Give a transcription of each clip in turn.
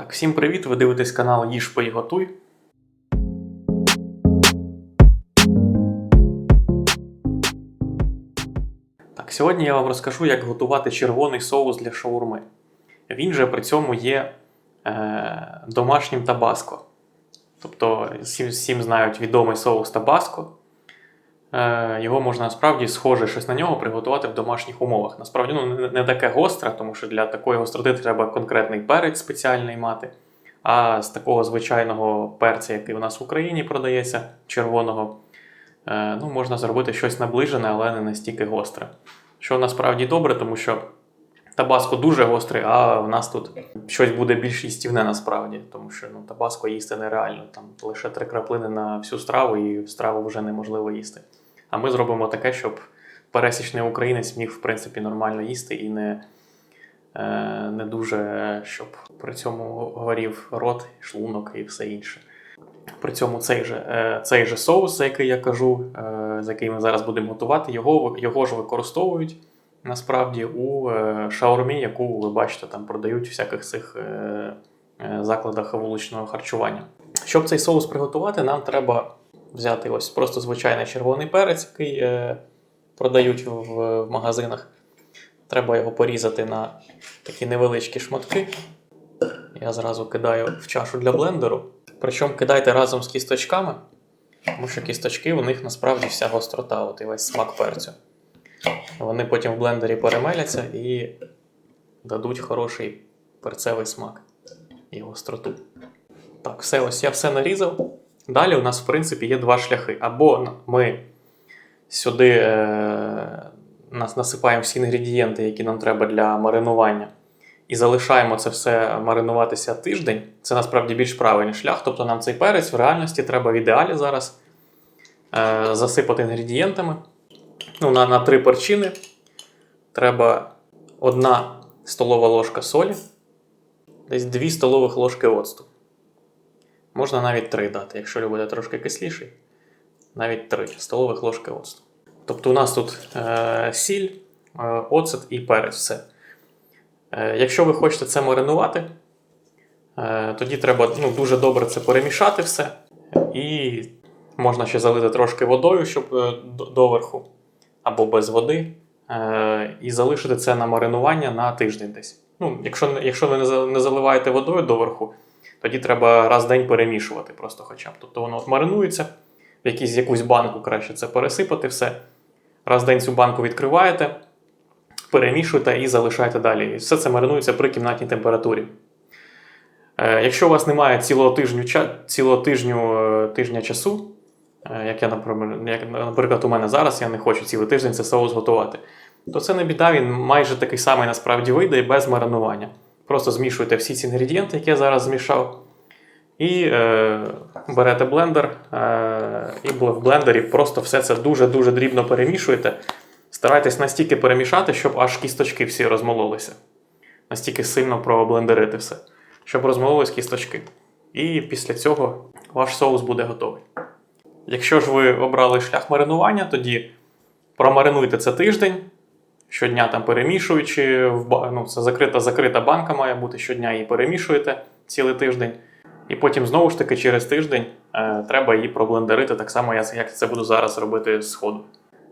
Так, всім привіт! Ви дивитесь канал Їж Пий Готуй. Так, сьогодні я вам розкажу, як готувати червоний соус для шаурми. Він же при цьому є е, домашнім табаско. Тобто, всім, всім знають відомий соус табаско. Е, його можна насправді схоже щось на нього приготувати в домашніх умовах. Насправді ну, не, таке гостре, тому що для такої гостроти треба конкретний перець спеціальний мати. А з такого звичайного перця, який у нас в Україні продається, червоного, е, ну, можна зробити щось наближене, але не настільки гостре. Що насправді добре, тому що табаско дуже гострий, а в нас тут щось буде більш їстівне насправді, тому що ну, табаско їсти нереально. Там лише три краплини на всю страву, і страву вже неможливо їсти. А ми зробимо таке, щоб пересічний українець міг, в принципі, нормально їсти і не, е, не дуже, щоб при цьому горів рот, шлунок і все інше. При цьому цей же, е, цей же соус, за який я кажу, е, за який ми зараз будемо готувати, його, його ж використовують насправді у шаурмі, яку ви бачите, там продають всяких цих закладах вуличного харчування. Щоб цей соус приготувати, нам треба взяти ось просто звичайний червоний перець, який е, продають в, в магазинах. Треба його порізати на такі невеличкі шматки. Я зразу кидаю в чашу для блендеру. Причому кидайте разом з кісточками, тому що кісточки у них насправді вся гострота, от і весь смак перцю. Вони потім в блендері перемеляться і дадуть хороший перцевий смак і гостроту. Так, все, ось я все нарізав. Далі у нас, в принципі, є два шляхи. Або ми сюди е, нас насипаємо всі інгредієнти, які нам треба для маринування, і залишаємо це все маринуватися тиждень. Це насправді більш правильний шлях. Тобто нам цей перець в реальності треба в ідеалі зараз е, засипати інгредієнтами. Ну, на, на три перчини треба одна столова ложка солі, десь 2 столових ложки оцту. Можна навіть 3 дати, якщо любите трошки кисліший, навіть 3 столових ложки оцту. Тобто у нас тут е, сіль, е, оцет і перець. Все. Е, якщо ви хочете це маринувати, е, тоді треба ну, дуже добре це перемішати все. І можна ще залити трошки водою, щоб е, до- доверху, або без води, е, і залишити це на маринування на тиждень десь. Ну, якщо, якщо ви не заливаєте водою доверху, тоді треба раз в день перемішувати просто хоча б. Тобто воно от маринується, в якісь, якусь банку краще це пересипати все. Раз в день цю банку відкриваєте, перемішуєте і залишаєте далі. І все це маринується при кімнатній температурі. Е, якщо у вас немає цілого тижню, цілого тижню, е, тижня часу, е, як я, наприклад, у мене зараз, я не хочу цілий тиждень цей соус готувати, то це не біда, він майже такий самий насправді вийде і без маринування. Просто змішуєте всі ці інгредієнти, які я зараз змішав, і е, берете блендер, е, і в блендері просто все це дуже-дуже дрібно перемішуєте. Старайтесь настільки перемішати, щоб аж кісточки всі розмололися. Настільки сильно проблендерити все, щоб розмололись кісточки. І після цього ваш соус буде готовий. Якщо ж ви обрали шлях маринування, тоді промаринуйте це тиждень, щодня там перемішуючи, в ну, це закрита, закрита банка має бути, щодня її перемішуєте цілий тиждень. І потім знову ж таки через тиждень е, треба її проблендерити, так само, як це буду зараз робити з ходу.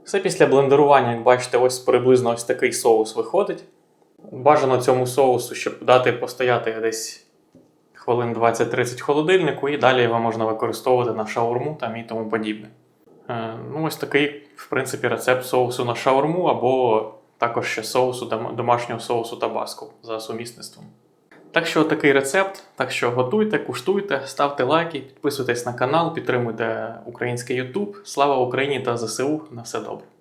Все після блендерування, як бачите, ось приблизно ось такий соус виходить. Бажано цьому соусу, щоб дати постояти десь хвилин 20-30 в холодильнику, і далі його можна використовувати на шаурму там і тому подібне. Е, Ну, ось такий, в принципі, рецепт соусу на шаурму, або також ще соусу домашнього соусу табаско за сумісництвом. Так що такий рецепт. Так що готуйте, куштуйте, ставте лайки, підписуйтесь на канал, підтримуйте український YouTube. Слава Україні та ЗСУ! На все добре!